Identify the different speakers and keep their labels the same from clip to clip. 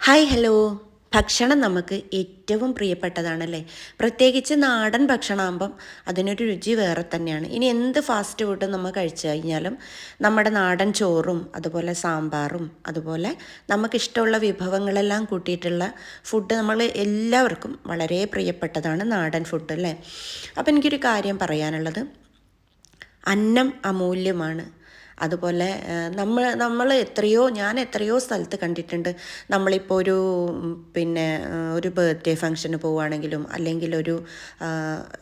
Speaker 1: Hi hello ഭക്ഷണം നമുക്ക് ഏറ്റവും പ്രിയപ്പെട്ടതാണല്ലേ? പ്രത്യേകിച്ച് നാടൻ ഭക്ഷണമാകുമ്പം അതിനൊരു രുചി വേറെ തന്നെയാണ്. ഇനി എന്ത് ഫാസ്റ്റ് ഫുഡ് നമ്മൾ കഴിച്ചു കഴിഞ്ഞാലും നമ്മുടെ നാടൻ ചോറും അതുപോലെ സാമ്പാറും അതുപോലെ നമുക്കിഷ്ടമുള്ള വിഭവങ്ങളെല്ലാം കൂട്ടിയിട്ടുള്ള ഫുഡ് നമ്മൾ എല്ലാവർക്കും വളരെ പ്രിയപ്പെട്ടതാണ് നാടൻ ഫുഡ് അല്ലേ? അപ്പം എനിക്കൊരു കാര്യം പറയാനുള്ളത്. അന്നം അമൂല്യമാണ്. അതുപോലെ നമ്മൾ നമ്മൾ എത്രയോ ഞാൻ എത്രയോ സ്ഥലത്ത് കണ്ടിട്ടുണ്ട്. നമ്മളിപ്പോൾ ഒരു പിന്നെ ഒരു ബർത്ത്ഡേ ഫംഗ്ഷന് പോവുകയാണെങ്കിലും അല്ലെങ്കിൽ ഒരു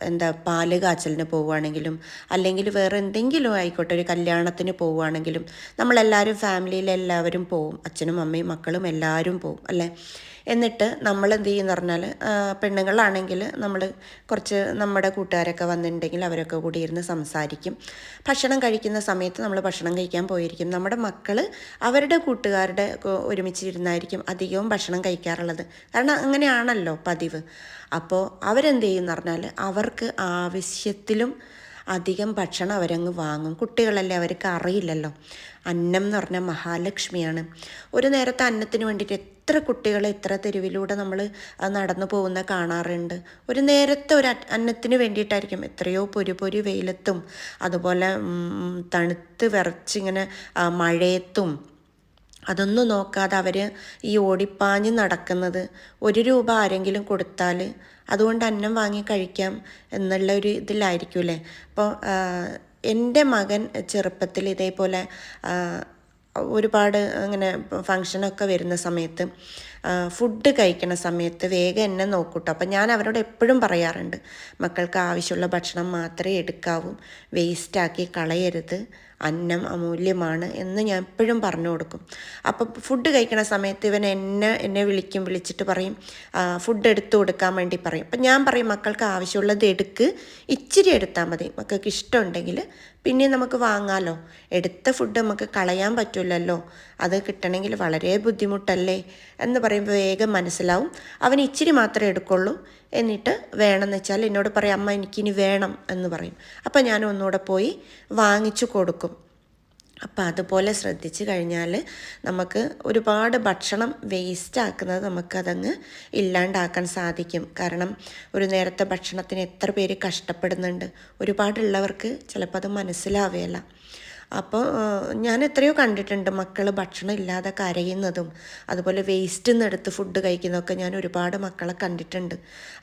Speaker 1: എന്താ പാൽ കാച്ചലിന് പോവുകയാണെങ്കിലും അല്ലെങ്കിൽ വേറെ എന്തെങ്കിലും ആയിക്കോട്ടെ ഒരു കല്യാണത്തിന് പോവുകയാണെങ്കിലും നമ്മളെല്ലാവരും ഫാമിലിയിലെല്ലാവരും പോവും. അച്ഛനും അമ്മയും മക്കളും എല്ലാവരും പോവും അല്ലേ? എന്നിട്ട് നമ്മൾ എന്ത് ചെയ്യുമെന്ന് പറഞ്ഞാൽ പെണ്ണുങ്ങളാണെങ്കിൽ നമ്മൾ കുറച്ച് നമ്മുടെ കൂട്ടുകാരൊക്കെ വന്നിട്ടുണ്ടെങ്കിൽ അവരൊക്കെ കൂടി ഇരുന്ന് സംസാരിക്കും. ഭക്ഷണം കഴിക്കുന്ന സമയത്ത് നമ്മൾ ഭക്ഷണം കഴിക്കാൻ പോയിരിക്കും. നമ്മുടെ മക്കൾ അവരുടെ കൂട്ടുകാരുടെ ഒരുമിച്ചിരുന്നായിരിക്കും അധികവും ഭക്ഷണം കഴിക്കാറുള്ളത്. കാരണം അങ്ങനെയാണല്ലോ പതിവ്. അപ്പോൾ അവരെന്ത് ചെയ്യുമെന്ന് പറഞ്ഞാൽ അവർക്ക് ആവശ്യത്തിലും അധികം ഭക്ഷണം അവരങ്ങ് വാങ്ങും. കുട്ടികളല്ലേ അവർക്ക് അറിയില്ലല്ലോ. അന്നം എന്ന് പറഞ്ഞാൽ മഹാലക്ഷ്മിയാണ്. ഒരു നേരത്തെ അന്നത്തിന് വേണ്ടിയിട്ട് എത്ര കുട്ടികൾ എത്ര തെരുവിലൂടെ നമ്മൾ നടന്നു പോകുന്ന കാണാറുണ്ട്. ഒരു നേരത്തെ ഒരു അന്നത്തിന് വേണ്ടിയിട്ടായിരിക്കും എത്രയോ പൊരി പൊരി വെയിലത്തും അതുപോലെ തണുത്ത് വിറച്ചിങ്ങനെ മഴയത്തും അതൊന്നും നോക്കാതെ അവർ ഈ ഓടിപ്പാഞ്ഞ് നടക്കുന്നത്. ഒരു രൂപ ആരെങ്കിലും കൊടുത്താൽ അതുകൊണ്ട് അന്നം വാങ്ങി കഴിക്കാം എന്നുള്ള ഒരു ഇതിലായിരിക്കുമല്ലേ അപ്പോൾ എന്റെ മകൻ ചെറുപ്പത്തിൽ ഇതേപോലെ ഒരുപാട് അങ്ങനെ ഫങ്ഷനൊക്കെ വരുന്ന സമയത്ത് ഫുഡ് കഴിക്കണ സമയത്ത് വേഗം എന്നെ നോക്കൂട്ടോ. അപ്പം ഞാൻ അവരോട് എപ്പോഴും പറയാറുണ്ട് മക്കൾക്ക് ആവശ്യമുള്ള ഭക്ഷണം മാത്രമേ എടുക്കാവൂ വേസ്റ്റാക്കി കളയരുത് അന്നം അമൂല്യമാണ് എന്ന് ഞാൻ എപ്പോഴും പറഞ്ഞു കൊടുക്കും. അപ്പം ഫുഡ് കഴിക്കണ സമയത്ത് ഇവൻ എന്നെ എന്നെ വിളിക്കും വിളിച്ചിട്ട് പറയും ഫുഡ് എടുത്തു കൊടുക്കാൻ വേണ്ടി പറയും. അപ്പം ഞാൻ പറയും മക്കൾക്ക് ആവശ്യമുള്ളത് എടുക്ക്. ഇച്ചിരി എടുത്താൽ മതി. മക്കൾക്ക് ഇഷ്ടമുണ്ടെങ്കിൽ പിന്നെ നമുക്ക് വാങ്ങാമല്ലോ എടുത്ത ഫുഡ് നമുക്ക് കളയാൻ പറ്റില്ലല്ലോ അത് കിട്ടണമെങ്കിൽ വളരെ ബുദ്ധിമുട്ടല്ലേ? എന്ന് പറയുമ്പോൾ വേഗം മനസ്സിലാവും. അവൻ ഇച്ചിരി മാത്രമേ എടുക്കുള്ളൂ. എന്നിട്ട് വേണമെന്ന് വെച്ചാൽ എന്നോട് പറയും അമ്മ എനിക്കിനി വേണം എന്ന് പറയും. അപ്പം ഞാൻ ഒന്നുകൂടെ പോയി വാങ്ങിച്ചു കൊടുക്കും. അപ്പം അതുപോലെ ശ്രദ്ധിച്ചു കഴിഞ്ഞാൽ നമുക്ക് ഒരുപാട് ഭക്ഷണം വേസ്റ്റ് ആക്കുന്നത് നമുക്കതങ്ങ് ഇല്ലാണ്ടാക്കാൻ സാധിക്കും. കാരണം ഒരു നേരത്തെ ഭക്ഷണത്തിന് എത്ര പേര് കഷ്ടപ്പെടുന്നുണ്ട്. ഒരുപാടുള്ളവർക്ക് ചിലപ്പോൾ അത് മനസ്സിലാവുകയില്ല അപ്പോൾ ഞാൻ എത്രയോ കണ്ടിട്ടുണ്ട് മക്കൾ ഭക്ഷണം ഇല്ലാതെ കരയുന്നതും അതുപോലെ വേസ്റ്റിൽ നിന്ന് എടുത്ത് ഫുഡ് കഴിക്കുന്നതൊക്കെ ഞാൻ ഒരുപാട് മക്കളെ കണ്ടിട്ടുണ്ട്.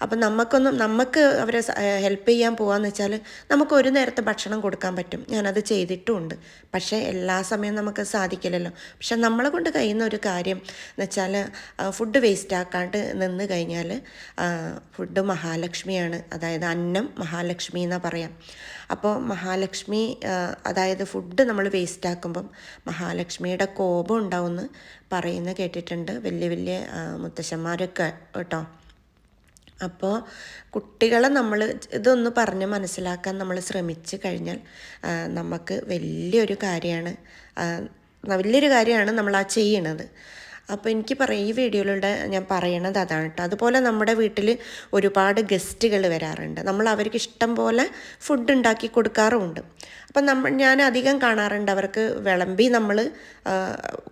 Speaker 1: അപ്പം നമുക്കൊന്നും നമുക്ക് അവരെ ഹെൽപ്പ് ചെയ്യാൻ പോകാന്ന് വെച്ചാൽ നമുക്ക് ഒരു നേരത്തെ ഭക്ഷണം കൊടുക്കാൻ പറ്റും. ഞാനത് ചെയ്തിട്ടുമുണ്ട് പക്ഷേ എല്ലാ സമയവും നമുക്ക് സാധിക്കില്ലല്ലോ. പക്ഷെ നമ്മളെ കൊണ്ട് കഴിയുന്ന ഒരു കാര്യം എന്ന് വെച്ചാൽ ഫുഡ് വേസ്റ്റ് ആക്കാണ്ട് നിന്ന് കഴിഞ്ഞാൽ ഫുഡ് മഹാലക്ഷ്മിയാണ്. അതായത് അന്നം മഹാലക്ഷ്മി എന്നാണ് പറയാം. അപ്പോൾ മഹാലക്ഷ്മി അതായത് ഫുഡ് നമ്മൾ വേസ്റ്റ് ആക്കുമ്പം മഹാലക്ഷ്മിയുടെ കോപം ഉണ്ടാവുമെന്ന് പറയുന്ന കേട്ടിട്ടുണ്ട് വലിയ വലിയ മുത്തശ്ശന്മാരൊക്കെ കേട്ടോ. അപ്പോൾ കുട്ടികളെ നമ്മൾ ഇതൊന്ന് പറഞ്ഞ് മനസ്സിലാക്കാൻ നമ്മൾ ശ്രമിച്ചു കഴിഞ്ഞാൽ നമുക്ക് വലിയൊരു കാര്യമാണ് വലിയൊരു കാര്യമാണ് നമ്മൾ ആ ചെയ്യണത്. അപ്പോൾ എനിക്ക് പറയാം ഈ വീഡിയോയിലൂടെ ഞാൻ പറയണത് അതാണ് കേട്ടോ. അതുപോലെ നമ്മുടെ വീട്ടിൽ ഒരുപാട് ഗസ്റ്റുകൾ വരാറുണ്ട്. നമ്മൾ അവർക്ക് ഇഷ്ടം പോലെ ഫുഡ് ഉണ്ടാക്കി കൊടുക്കാറുമുണ്ട്. അപ്പം നമ്മൾ ഞാൻ അധികം കാണാറുണ്ട് അവർക്ക് വിളമ്പി നമ്മൾ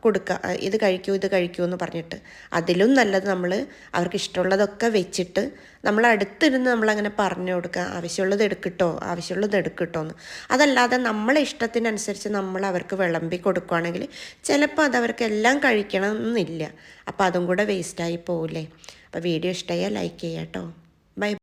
Speaker 1: കൊടുക്കുക ഇത് കഴിക്കൂ ഇത് കഴിക്കൂ എന്ന് പറഞ്ഞിട്ട്. അതിലും നല്ലത് നമ്മൾ അവർക്ക് ഇഷ്ടമുള്ളതൊക്കെ വെച്ചിട്ട് നമ്മൾ അടുത്തിരുന്ന് നമ്മളങ്ങനെ പറഞ്ഞു കൊടുക്കുക ആവശ്യമുള്ളത് എടുക്കട്ടോ ആവശ്യമുള്ളത് എടുക്കട്ടോ എന്ന് അതല്ലാതെ നമ്മളെ ഇഷ്ടത്തിനനുസരിച്ച് നമ്മൾ അവർക്ക് വിളമ്പി കൊടുക്കുകയാണെങ്കിൽ ചിലപ്പോൾ അത് അവർക്ക് എല്ലാം കഴിക്കണം എന്നില്ല അപ്പോൾ അതും കൂടെ വേസ്റ്റായി പോവില്ലേ? അപ്പോൾ വീഡിയോ ഇഷ്ടമായാൽ ലൈക്ക് ചെയ്യാം കേട്ടോ ബൈ